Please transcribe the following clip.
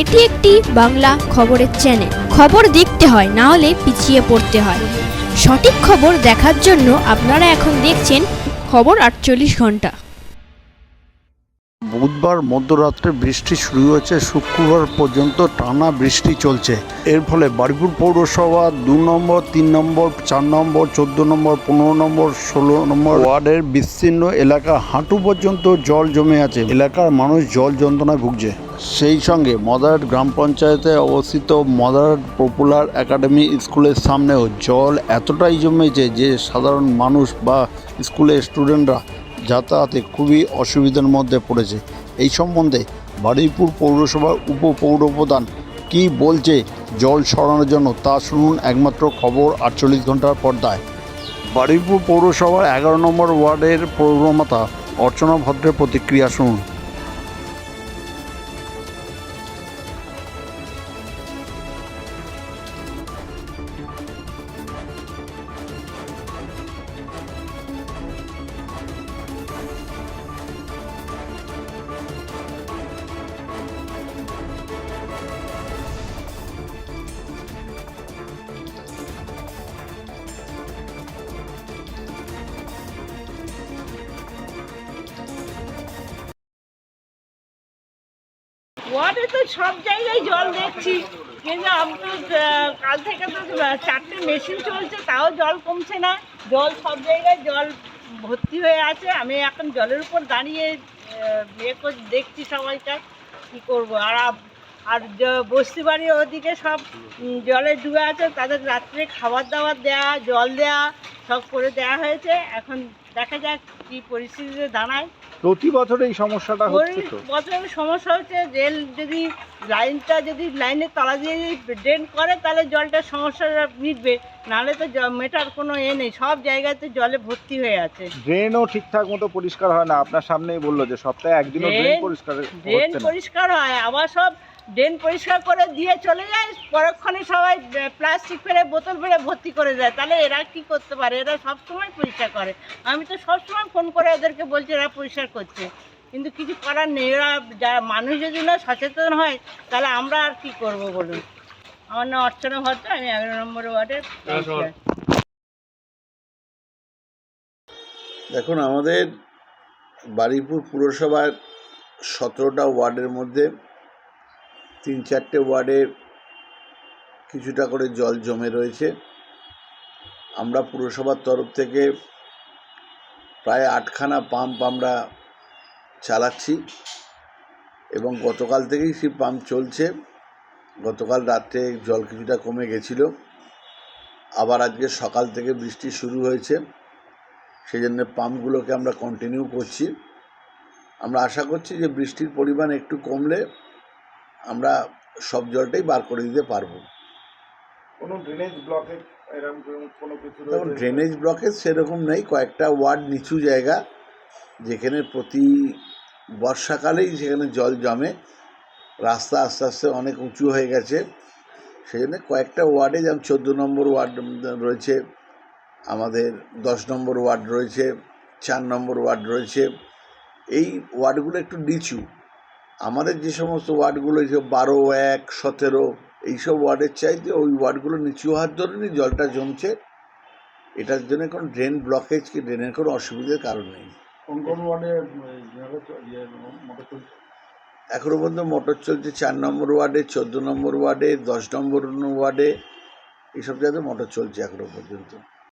এটি একটি বাংলা খবরের চ্যানেল খবর দেখতে হয়, না হলে পিছিয়ে পড়তে হয়। সঠিক খবর দেখার জন্য আপনারা এখন দেখছেন খবর আটচল্লিশ ঘণ্টা। বুধবার মধ্যরাত্রে বৃষ্টি শুরু হয়েছে, শুক্রবার পর্যন্ত টানা বৃষ্টি চলছে। এর ফলে বারুইপুর পৌরসভা দু নম্বর, তিন নম্বর, চার নম্বর, চোদ্দ নম্বর, পনেরো নম্বর, ষোলো নম্বর ওয়ার্ডের বিস্তীর্ণ এলাকা হাঁটু পর্যন্ত জল জমে আছে। এলাকার মানুষ জল যন্ত্রণায় ভুগছে। সেই সঙ্গে মদার গ্রাম পঞ্চায়েতে অবস্থিত মদার পপুলার একাডেমি স্কুলের সামনেও জল এতটাই জমেছে যে সাধারণ মানুষ বা স্কুলের স্টুডেন্টরা যাতায়াতে খুবই অসুবিধার মধ্যে পড়েছে। এই সম্বন্ধে বারুইপুর পৌরসভার উপপৌরপ্রধান কি বলছে জল সরানোর জন্য তা শুনুন একমাত্র খবর আটচল্লিশ ঘণ্টার পর্দায়। বারুইপুর পৌরসভার এগারো নম্বর ওয়ার্ডের পৌরমাতা অর্চনা ভদ্রের প্রতিক্রিয়া শুনুন। ওয়ার্ডে তো সব জায়গায় জল দেখছি। কিন্তু আমি তো কাল থেকে তো চারটে মেশিন চলছে, তাও জল কমছে না। জল সব জায়গায় জল ভর্তি হয়ে আছে। আমি এখন জলের উপর দাঁড়িয়ে ইয়ে করে, দেখছি সবাইটা, কী করব। আর আর বস্তি বাড়ির ওদিকে সব জলে ডুবে আছে তাদের রাত্রে খাবার দাবার দেওয়া জল দেওয়া সব করে দেওয়া হয়েছে। এখন দেখা যাক কী পরিস্থিতিতে দাঁড়ায়। প্রতি বছর এই সমস্যাটা হচ্ছে তো? বছরের সমস্যা হচ্ছে রেল যদি লাইনটা যদি লাইনের তলা দিয়ে যদি ড্রেন করে তাহলে জলটার সমস্যাটা মিটবে। নাহলে তো মেটার কোনো এ নেই সব জায়গাতে জলে ভর্তি হয়ে আছে। ড্রেনও ঠিকঠাক মতো পরিষ্কার হয় না। আপনার সামনেই বলল যে সপ্তাহে একদিনও ড্রেন- পরিষ্কার ড্রেন পরিষ্কার হয় আবার সব ড্রেন পরিষ্কার করে দিয়ে চলে যায় পরক্ষণে সবাই প্লাস্টিক ফেলে বোতল ফেলে ভর্তি করে দেয়। তাহলে এরা কি করতে পারে? এরা সব সময় পরিষ্কার করে। আমি তো সব সময় ফোন করে ওদেরকে বলছি এরা পরিষ্কার করছে। কিন্তু কিছু করার নেই। এরা যারা মানুষ যদি না সচেতন হয় তাহলে আমরা আর কি করব বলুন? আমার নাম অর্চনা ভট্ট আমি এগারো নম্বর ওয়ার্ডের। দেখুন আমাদের বারুইপুর পুরসভার সতেরোটা ওয়ার্ডের মধ্যে তিন চারটে ওয়ার্ডে কিছুটা করে জল জমে রয়েছে। আমরা পুরসভার তরফ থেকে প্রায় আটখানা পাম্প আমরা চালাচ্ছি এবং গতকাল থেকেই সেই পাম্প চলছে। গতকাল রাত্রে জল কিছুটা কমে গেছিল। আবার আজকে সকাল থেকে বৃষ্টি শুরু হয়েছে। সেই জন্য পাম্পগুলোকে আমরা কন্টিনিউ করছি। আমরা আশা করছি যে বৃষ্টির পরিমাণ একটু কমলে আমরা সব জলটাই বার করে দিতে পারব। কোনো ড্রেনেজ ব্লকে কোনো কিছু তখন ড্রেনেজ ব্লকেজ সেরকম নেই কয়েকটা ওয়ার্ড নিচু জায়গা যেখানে প্রতি বর্ষাকালেই সেখানে জল জমে। রাস্তা আস্তে আস্তে অনেক উঁচু হয়ে গেছে। সেই জন্য কয়েকটা ওয়ার্ডে যেমন চোদ্দ নম্বর ওয়ার্ড রয়েছে আমাদের দশ নম্বর ওয়ার্ড রয়েছে চার নম্বর ওয়ার্ড রয়েছে। এই ওয়ার্ডগুলো একটু নিচু। আমাদের যে সমস্ত ওয়ার্ডগুলো এই বারো এক সতেরো এইসব ওয়ার্ডের চাইতে ওই ওয়ার্ডগুলো নিচু হওয়ার দরুনই জলটা জমছে। এটার জন্য কোনো ড্রেন ব্লকেজ কি ড্রেনের কোনো অসুবিধার কারণ নেই। কোন কোন ওয়ার্ডে ইয়ে, এখনও পর্যন্ত মোটর চলছে চার নম্বর ওয়ার্ডে চোদ্দ নম্বর ওয়ার্ডে দশ নম্বর ওয়ার্ডে এইসব জায়গায় মোটর চলছে এখনও পর্যন্ত।